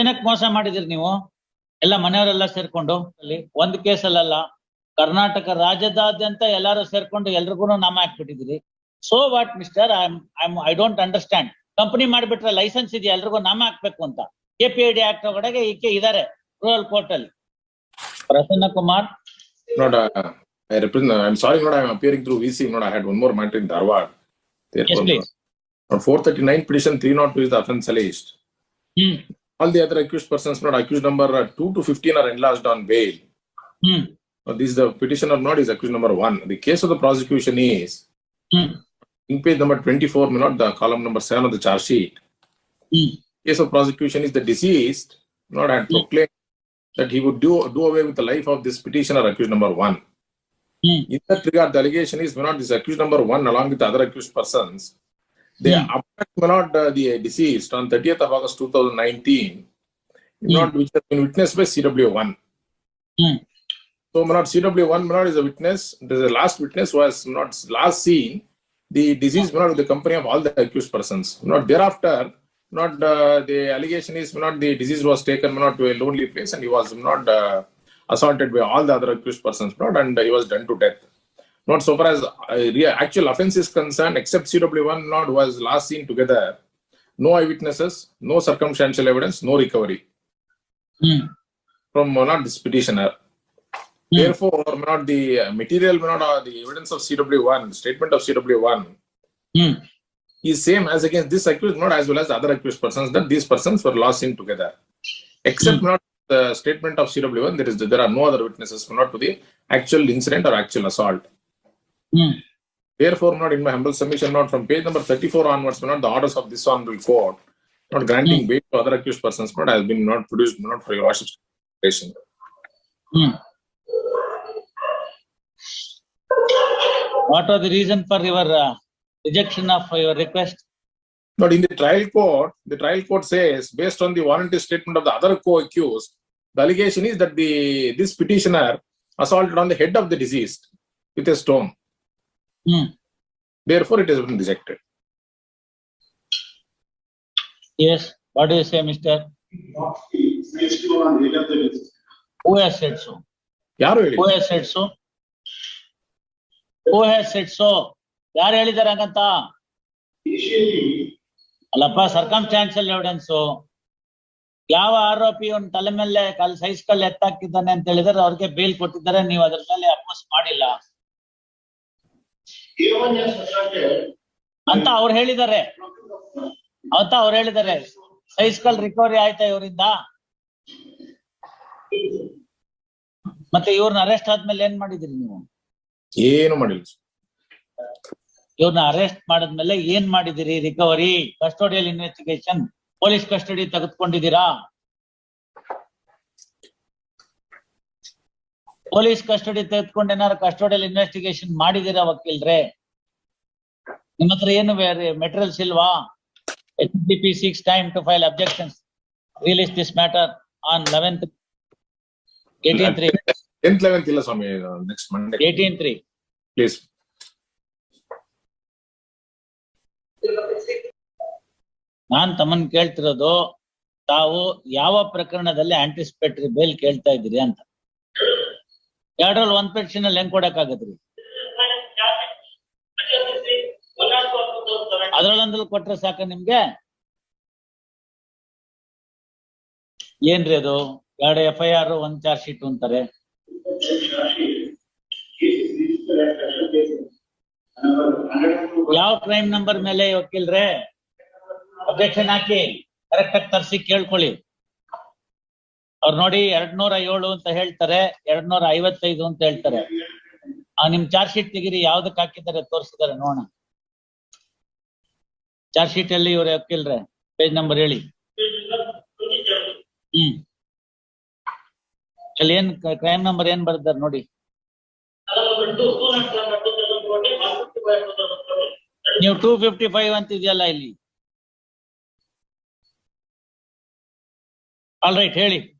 ಏನಕ್ಕೆ ಮೋಸ ಮಾಡಿದಿರಿ ನೀವು? ಎಲ್ಲ ಮನೆಯವರೆಲ್ಲ ಸೇರ್ಕೊಂಡು ಅಲ್ಲಿ ಒಂದ್ ಕೇಸಲ್ಲ ಕರ್ನಾಟಕ ರಾಜ್ಯದಾದ್ಯಂತ ಎಲ್ಲಾರು ಸೇರ್ಕೊಂಡು ಎಲ್ರಿಗೂ ನಾಮ ಹಾಕ್ಬಿಟ್ಟಿದ್ದೀರಿ. So what mister I I don't understand company ಮಾಡ್ಬಿಟ್ರೆ ಲೈಸೆನ್ಸ್ ಇದೆಯಾ? ಎಲ್ರಿಗೂ ನಾಮ ಹಾಕ್ಬೇಕು ಅಂತ. ಕೆಪಿಐಡಿ ಆಕ್ಟ್ ಒಳಗಡೆ ಈಕೆ ಇದಾರೆ ರೂರಲ್ ಕೋರ್ಟ್ ಅಲ್ಲಿ. ಪ್ರಸನ್ನ ಕುಮಾರ್. ನೋಡ I represent I am sorry I am appearing through VC I had one more matter in Dharwad Therefore, please. On petition not two is the offence alleged. Hmm. all the other accused persons not accused number 2 to 15 are enlarged on bail. Mm. This is the petitioner not is accused number 1. The case of the prosecution is mm. in page number 24, not the column number 7 of the charge sheet. Mm. Case of prosecution is the deceased not had hmm. proclaimed that he would do, do away with the life of this petitioner accused number 1. Hmm. In that regard, the allegation is not this accused number 1 along with the other accused persons they Hmm. abduct not uh, the deceased on 30th of August 2019, not which has been witnessed by CW1. Hmm So, Manot CW1 Manot is a witness. The last witness was not last seen. The deceased Manot with the company of all the accused persons. Not thereafter, not uh, the allegation is not the disease was taken not to a lonely place and he was not uh, assaulted by all the other accused persons. Not and he was done to death not so far as uh, actual offense is concerned, except CW1 not was last seen together. No eyewitnesses, no circumstantial evidence, no recovery mm. from not this petitioner. Mm. Therefore, not the uh, material, not uh, the evidence of CW1, statement of CW1 mm. is same as against this accused, not as well as other accused persons that these persons were last seen together. Except mm. not the statement of CW1, there is there are no other witnesses, not to the actual incident or actual assault. Hmm. Therefore, not in my humble submission, not from page number 34 onwards, not the orders of this honorable court, not granting hmm. bail to other accused persons, but has been not produced, not for your worship's consideration. Hmm. What was the reason for your uh, rejection of your request? But in the trial court, the trial court says, based on the voluntary statement of the other co-accused, the allegation is that the this petitioner assaulted on the head of the deceased with a stone. Hmm Therefore, it has been rejected. Yes what you say mister who has said so ಯಾರು ಹೇಳಿ who has said so who has said so ಯಾರು ಹೇಳಿದಾರೆ ಹಂಗಂತ? ಅಲ್ಲಪ್ಪ circumstantial evidence ಯಾವ ಆರೋಪಿ ಅವ್ನ ತಲೆ ಮೇಲೆ ಕಲ್ ಸೈಜ್ ಕಲ್ ಎತ್ತಾಕಿದ್ದಾನೆ ಅಂತ ಹೇಳಿದ್ರೆ ಅವ್ರಿಗೆ ಬೇಲ್ ಕೊಟ್ಟಿದ್ದಾರೆ. ನೀವು ಅದ್ರ ಮೇಲೆ ಅಪೋಸ್ ಮಾಡಿಲ್ಲ. ಅಂತ ಅವ್ರು ಹೇಳಿದ್ದಾರೆ. ಅಂತ ಅವ್ರು ಹೇಳಿದ್ದಾರೆ. ಸೈಸ್ಕಲ್ ರಿಕವರಿ ಆಯ್ತಾ ಇವರಿಂದ? ಮತ್ತೆ ಇವ್ರನ್ನ ಅರೆಸ್ಟ್ ಆದ್ಮೇಲೆ ಏನ್ ಮಾಡಿದಿರಿ ನೀವು? ಏನು ಮಾಡಿಲ್ಲ ಇವ್ರನ್ನ ಅರೆಸ್ಟ್ ಮಾಡಿದ್ಮೇಲೆ ಏನ್ ಮಾಡಿದಿರಿ recovery custodial investigation police custody ತೆಗೆದುಕೊಂಡಿದ್ದೀರಾ? Police custody ತೆಗೆದುಕೊಂಡು ಏನಾದ್ರು ಕಸ್ಟೋಡಿಯಲ್ ಇನ್ವೆಸ್ಟಿಗೇಷನ್ ಮಾಡಿದೀರಾ ವಕೀಲ್ರೆ? ನಿಮ್ಮ ಹತ್ರ ಏನು ಮೆಟೀರಿಯಲ್ಸ್ ಇಲ್ವಾ? H D P six time to file objections release this matter on eleventh eighteen three tenth eleventh ಇಲ್ಲ ಸ್ವಾಮಿ next Monday eighteen three please ನಾನ್ ತಮ್ಮನ್ ಕೇಳ್ತಿರೋದು ತಾವು ಯಾವ ಪ್ರಕರಣದಲ್ಲಿ ಆಂಟಿಸಿಪೇಟರಿ ಬೇಲ್ ಕೇಳ್ತಾ ಇದ್ದೀರಿ ಅಂತ. ಎರಡ್ರಲ್ಲಿ ಒಂದ್ ಪೆನ್ಷನ್ ಅಲ್ಲಿ ಹೆಂಗ್ ಕೊಡಕ್ಕಾಗತ್ರಿ? ಅದ್ರಲ್ಲೊಂದ್ರಲ್ಲಿ ಕೊಟ್ರೆ ಸಾಕ ನಿಮ್ಗೆ? ಏನ್ರಿ ಅದು? ಎರಡು ಎಫ್ ಐ ಆರ್ ಒಂದ್ ಚಾರ್ಜ್ ಶೀಟ್ ಅಂತಾರೆ. ಯಾವ ಕ್ರೈಮ್ ನಂಬರ್ ಮೇಲೆ ವಕೀಲ್ರೆ? ಅಬ್ಜೆಕ್ಷನ್ ಹಾಕಿ ಕರೆಕ್ಟ್ ಆಗಿ ತರ್ಸಿ ಕೇಳ್ಕೊಳ್ಳಿ. ಅವ್ರು ನೋಡಿ ಎರಡ್ ನೂರ ಏಳು ಅಂತ ಹೇಳ್ತಾರೆ ಎರಡ್ ನೂರ ಐವತ್ತೈದು ಅಂತ ಹೇಳ್ತಾರೆ. ಆ ನಿಮ್ ಚಾರ್ಜ್ ಶೀಟ್ ತೆಗಿರಿ, ಯಾವ್ದಕ್ ಹಾಕಿದ್ದಾರೆ ತೋರಿಸಿದ್ದಾರೆ ನೋಡೋಣ. ಚಾರ್ಜ್ ಶೀಟ್ ಅಲ್ಲಿ ಇವ್ರ ವಕೀಲ್ರೆ? ಪೇಜ್ ನಂಬರ್ ಹೇಳಿ. ಹ್ಮ್. ಅಲ್ಲಿ ಏನ್ ಕ್ರೈಮ್ ನಂಬರ್ ಏನ್ ಬರ್ದಾರ ನೋಡಿ. ನೀವು ಟೂ ಫಿಫ್ಟಿ ಫೈವ್ ಅಂತ ಇದೆಯಲ್ಲ ಇಲ್ಲಿ. ಆಲ್ ರೈಟ್ ಹೇಳಿ.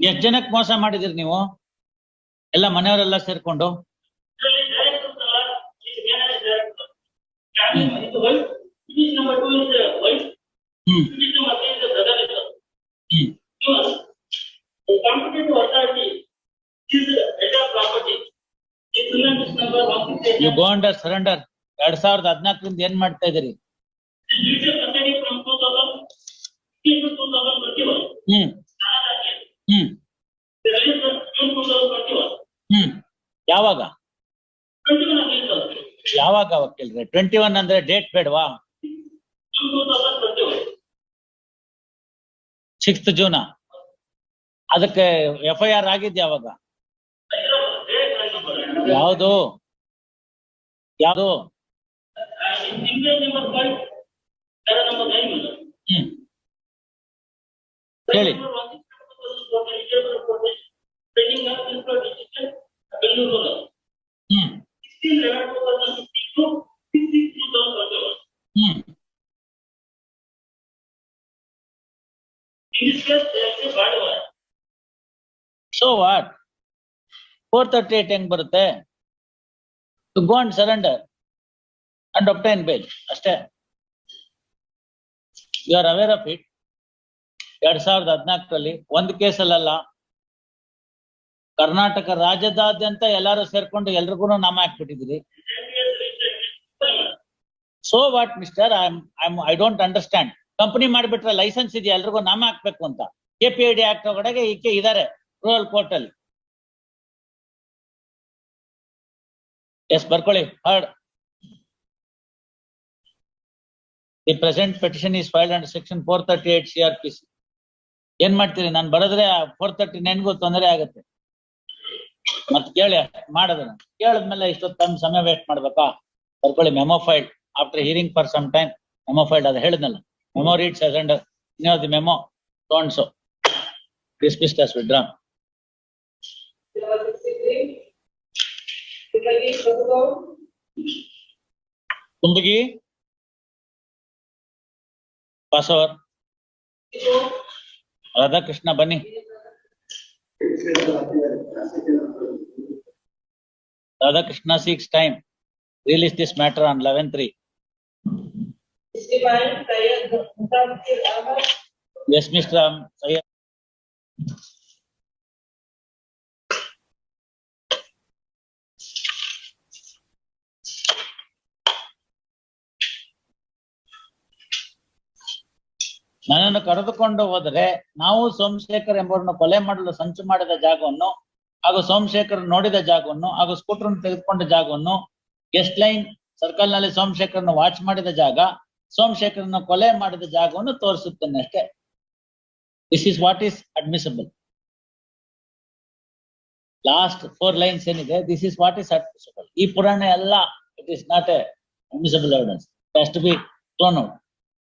ಎಷ್ಟ್ ಜನಕ್ ಮೋಸ ಮಾಡಿದಿರಿ ನೀವು? ಎಲ್ಲ ಮನೆಯವರೆಲ್ಲ ಸೇರ್ಕೊಂಡು? ಯು ಗೋಂಡ ಸರೆಂಡರ್ ಎರಡ್ ಸಾವಿರದ ಹದಿನಾಲ್ಕರಿಂದ ಏನ್ ಮಾಡ್ತಾ ಇದ್ರಿ ಹ್ಮ್. ಯಾವಾಗ? ಯಾವಾಗ ವಕೀಲ್ರೆ? ಟ್ವೆಂಟಿ ಒನ್ ಅಂದ್ರೆ ಡೇಟ್ ಬೇಡವಾ? ಸಿಕ್ಸ್ತ್ ಜೋನಾ ಅದಕ್ಕೆ ಎಫ್ಐಆರ್ ಆಗಿದೆ ಯಾವಾಗ? ಯಾವುದು? ಯಾವುದು? ಹೇಳಿ Training of principal decision, Bengaluru. Hmm Sixteen eleven two thousand fifteen to sixteen two thousand twenty-one. Hmm In this case, there is a bad word. So what four thirty eight ಹೆಂಗ್ ಬರುತ್ತೆ to go and surrender and obtain bail ಅಷ್ಟೇ you are aware of it ಎರಡ್ ಸಾವಿರದ ಹದಿನಾಲ್ಕರಲ್ಲಿ ಒಂದು ಕೇಸಲ್ಲ ಕರ್ನಾಟಕ ರಾಜ್ಯದಾದ್ಯಂತ ಎಲ್ಲಾರು ಸೇರ್ಕೊಂಡು ಎಲ್ರಿಗೂ ನಾಮ ಹಾಕ್ಬಿಟ್ಟಿದ್ರಿ so what mister I I I don't understand company ಮಾಡಿಬಿಟ್ರೆ ಲೈಸೆನ್ಸ್ ಇದೆಯಾ? ಎಲ್ರಿಗೂ ನಾಮ ಹಾಕ್ಬೇಕು ಅಂತ. K P I D act ಒಳಗಡೆ ಈಕೆ ಇದಾರೆ ರೂರಲ್ ಕೋರ್ಟ್ ಅಲ್ಲಿ. ಎಸ್ ಬರ್ಕೊಳ್ಳಿ. Heard the present petition is filed under section four thirty eight C R P C ಏನ್ ಮಾಡ್ತೀರಿ? ನಾನು ಬರೆದ್ರೆ ಫೋರ್ ತರ್ಟಿ ನೈನ್ಗೂ ತೊಂದರೆ ಆಗುತ್ತೆ. ಮತ್ ಕೇಳಿ ಮಾಡಿದ್ರು ಕೇಳಿದ್ಮೇಲೆ ಇಷ್ಟೊತ್ತು ತಮ್ಮ ಸಮಯ ವೇಸ್ಟ್ ಮಾಡ್ಬೇಕಾ? ಬರ್ಕೊಳ್ಳಿ memo file after hearing for some time memo file ಅದು ಹೇಳಿದ್ನಲ್ಲ. Memo reads as in the memo so Chris ಪಿಸ್ withdrawn. Withdrawn sixty-three. Sipagi Kundagi. ಪಾಸವರ್ Radhakrishna ಬನ್ನಿ. Radhakrishna six time release this matter on eleven three Sixty-five, Syed Mutafir Ahmad. Yes ನನ್ನನ್ನು ಕರೆದುಕೊಂಡು ಹೋದರೆ ನಾವು ಸೋಮಶೇಖರ್ ಎಂಬುವರನ್ನು ಕೊಲೆ ಮಾಡಲು ಸಂಚು ಮಾಡಿದ ಜಾಗವನ್ನು ಹಾಗೂ ಸೋಮಶೇಖರ್ ನೋಡಿದ ಜಾಗವನ್ನು ಹಾಗೂ ಸ್ಕೂಟರ್ ತೆಗೆದುಕೊಂಡ ಜಾಗವನ್ನು ಗೆಸ್ಟ್ ಲೈನ್ ಸರ್ಕಲ್ನಲ್ಲಿ ಸೋಮಶೇಖರ್ನ ವಾಚ್ ಮಾಡಿದ ಜಾಗ, ಸೋಮಶೇಖರ್ನ ಕೊಲೆ ಮಾಡಿದ ಜಾಗವನ್ನು ತೋರಿಸುತ್ತೇನೆ ಅಷ್ಟೇ. This is what is admissible last four lines ಏನಿದೆ this is what is admissible ಈ ಪುರಾಣ ಎಲ್ಲ it is not a admissible evidence be thrown out